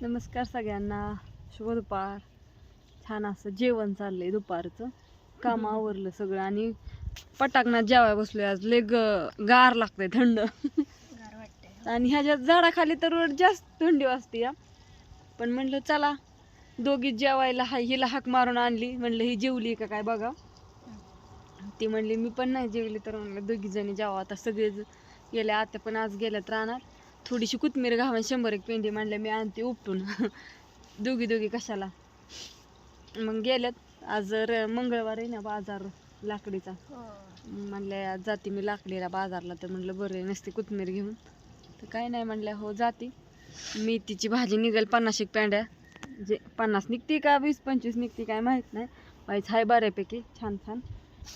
नमस्कार सगळ्यांना. शुभ दुपार. छान असं जेवण चाललंय दुपारचं. काम आवरलं सगळं आणि पटाकनात जेवाय बसलोय आज. लय ग गार लागतंय थंड. वाटतंय आणि ह्याच्या झाडाखाली तर जास्त थंडी वाजते या पण म्हणलं चला दोघी जेवायला हा हिला हाक मारून आणली. म्हणलं ही जेवली का काय बघा. ती म्हणली मी पण नाही जेवली. तर म्हणलं दोघी जणी जेवा आता. सगळे गेल्या आता पण आज गेल्यात रानात. थोडीशी कोथमीर घालून शंभर एक पेंडी म्हणलं मी आणते उपटून. दोघी दोघी कशाला? मग गेल्यात. आज मंगळवार आहे ना बाजार लाकडीचा. हो. म्हणले आज जाते मी लाकडीला बाजारला. तर म्हणलं बरं नसते कोथमीर घेऊन. तर काय नाही म्हणल्या हो जाते. मेथीची भाजी निघेल पन्नास एक पेंड्या. जे पन्नास निघते का वीस पंचवीस निघते काय माहीत नाही. व्हायचं आहे बऱ्यापैकी छान छान.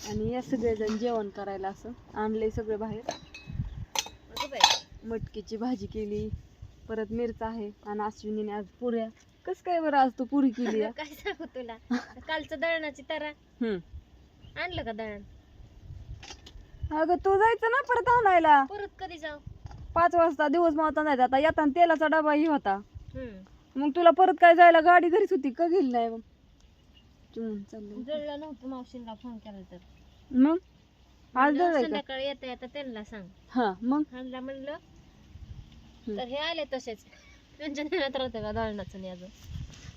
आणि या सगळेजण जेवण करायला असं आणले सगळे बाहेर. मटकीची भाजी केली परत मिरचा आहे आणि अश्विनीने आज पुऱ्या. कस काय बरं आज तू पुरी केली आहे? काय सांगू तुला? कालचं दळणाची तारा. हम्म. आणलं का दळण? अगं तू जायचं ना परत आणायला. परत कधी जाऊ? पाच वाजता दिवस मावता नाही आता येताना तेलाचा डबा ही होता. हम्म. मग तुला परत काय जायला? गाडी घरीच होती का? गेली नाही मग. चिमून जळलं नव्हतं मावशींना फोन केला तर. मग? आज म्हणलं जायचं का? संध्याकाळी येता येता त्यांना सांग. हा मग? म्हणलं. तर हे आले तसेच. त्यांच्या ध्यानात राहतं का दळणाचं नाही अजून?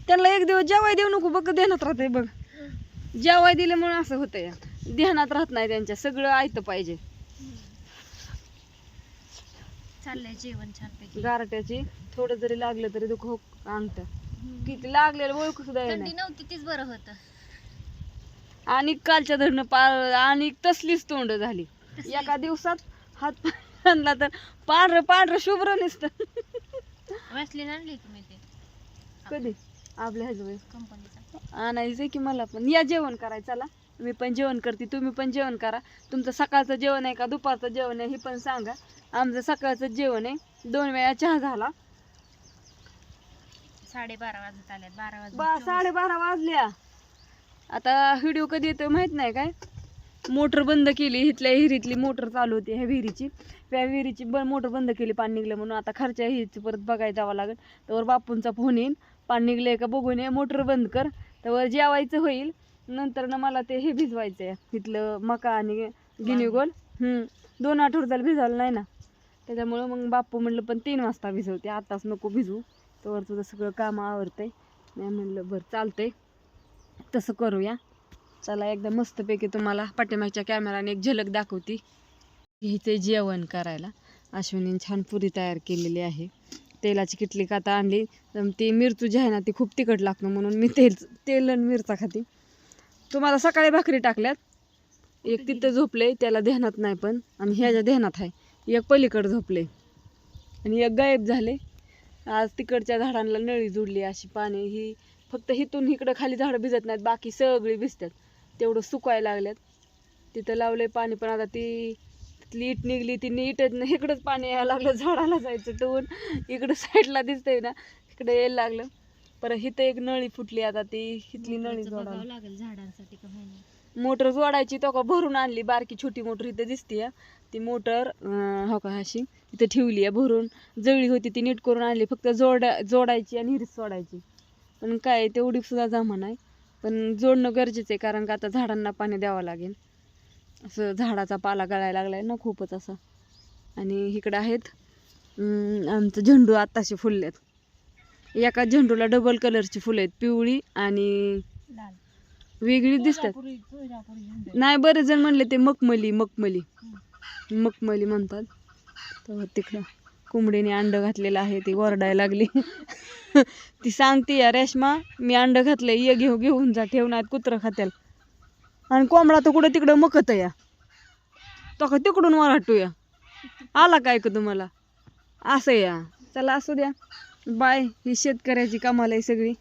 त्यांना एक दिवस जेवाय देऊ नको बघ ध्यानात राहते बघ. जेवाय दिल्यामुळे असं होतं ध्यानात राहत नाही त्यांच्या सगळं ऐकतं पाहिजे. चाललंय जेवण छानपैकी. गारट्याची थोडं जरी लागलं तरी दुःख अंगत किती लागलेलं ओळख सुद्धा थंडी नव्हती तीच बरं होतं. आणि कालच्या धरणं पार आणि तसलीच तोंड झाली. एका दिवसात हात आणला तर पांढरं पांढरं शुभ्र नसतं. वॅसलीन आणली तुम्ही ते? कधी? आपल्या ह्याच्या कंपनीचा. आणायचं की मला पण. या जेवण करायचं चला. मी पण जेवण करते. तुम्ही पण जेवण करा. तुमचं सकाळचं जेवण आहे का दुपारचं जेवण आहे हे पण सांगा. आमचं सकाळचं जेवण आहे. दोन वेळा चहा झाला. साडेबारा वाजत आल्यात बारा वाजत बा साडेबारा वाजल्या. आता व्हिडिओ कधी येतो माहीत नाही काय? मोटर बंद केली इथल्या विहिरीतली मोटर चालू होती ह्या विहिरीची. त्या विहिरीची ब मोटर बंद केली पाणी निघलं म्हणून. आता खर्च्या विहिरीची परत बघायला जावं लागेल. तर बापूंचा फोन येईन पाणी निघलंय का बघून ये. मोटर बंद कर. तर जेवायचं होईल. नंतर ना मला ते हे भिजवायचं आहे तिथलं मका आणि गिनीगोल. हम्म. दोन आठवड्याला भिजायला भिजवलं नाही ना. त्याच्यामुळं मग बापू म्हणलं पण तीन वाजता भिजवते. आताच नको भिजवू. तर तुझं सगळं काम आवडतंय नाही म्हणलं बरं चालतंय. तसं करूया. चला एकदा मस्तपैकी तुम्हाला पाठीमागच्या कॅमेराने एक झलक दाखवती. घ्यायचं जेवण करायला. अश्विनीने छान पुरी तयार केलेली आहे. तेलाची किटली का आता आणली. तर ती मिरचू जी आहे ना ती खूप तिखट लागतो म्हणून मी तेल तेल आणि मिरचा खाते. तुम्हाला सकाळी भाकरी टाकल्यात. एक तिथं झोपले त्याला ध्यानात नाही पण. आणि ह्याच्या ध्यानात आहे एक पलीकडे झोपले. आणि एक गायब झाले. आज तिकडच्या झाडांना नळी जुडली अशी पाणी ही फक्त हिथून इकडं खाली झाडं भिजत नाहीत बाकी सगळी भिजतात. तेवढं सुकायला लागल्यात. तिथं लावलंय पाणी पण आता ती तिथली इट निघली ती इटच नाही. इकडंच पाणी यायला लागलं झाडाला जायचं टवून इकडं साईडला दिसतंय ना इकडे यायला लागलं. परत इथं एक नळी फुटली आता ती इथली नळी लागेल झाडांसाठी का होईना मोटर जोडायची तो का भरून आणली बारकी छोटी मोटर इथं दिसते ती मोटर अं, हो का अशी इथं ठेवली आहे भरून. जळली होती ती नीट करून आणली फक्त जोडा जोडायची आणि हिरीत सोडायची. पण काय तेवढी सुद्धा जमा नाही. पण जोडणं गरजेचं आहे कारण का आता झाडांना पाणी द्यावं लागेल. असं झाडाचा पाला गळायला लागलाय ना खूपच असं. आणि इकडं आहेत आमचं झेंडू आत्ताशी फुललेत. एका झेंडूला डबल कलरची फुलं आहेत पिवळी आणि वेगळी दिसतात. नाही बरेच जण म्हणले ते मखमली मखमली. मखमली म्हणतात. तर तिकडं कोंबडीने अंड घातलेलं आहे ती ओरडायला लागली. ती सांगते या रेशमा मी अंड घातलंय ये घेऊ घेऊन जा ठेवणार कुत्रं खात्याल. आणि कोंबडा तर कुठं तिकडं मकत या. तो का तिकडून वराटू या आला काय का तुम्हाला? असं या. चला असू द्या. बाय. ही शेतकऱ्याची कामाला आहे सगळी.